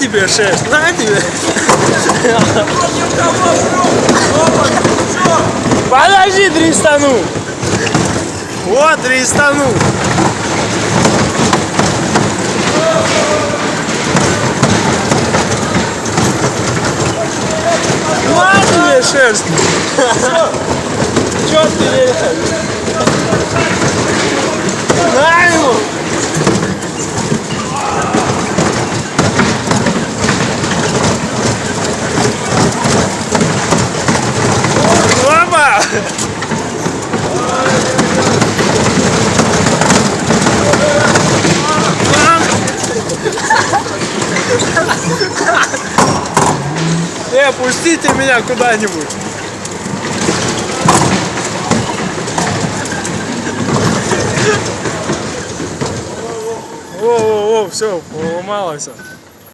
тебе шерсть, на тебе. Подожди, дристану. Вот, дристану. На тебе шерсть. Чё ты Э, пустите меня куда-нибудь. Во-во-во, все, поломалось.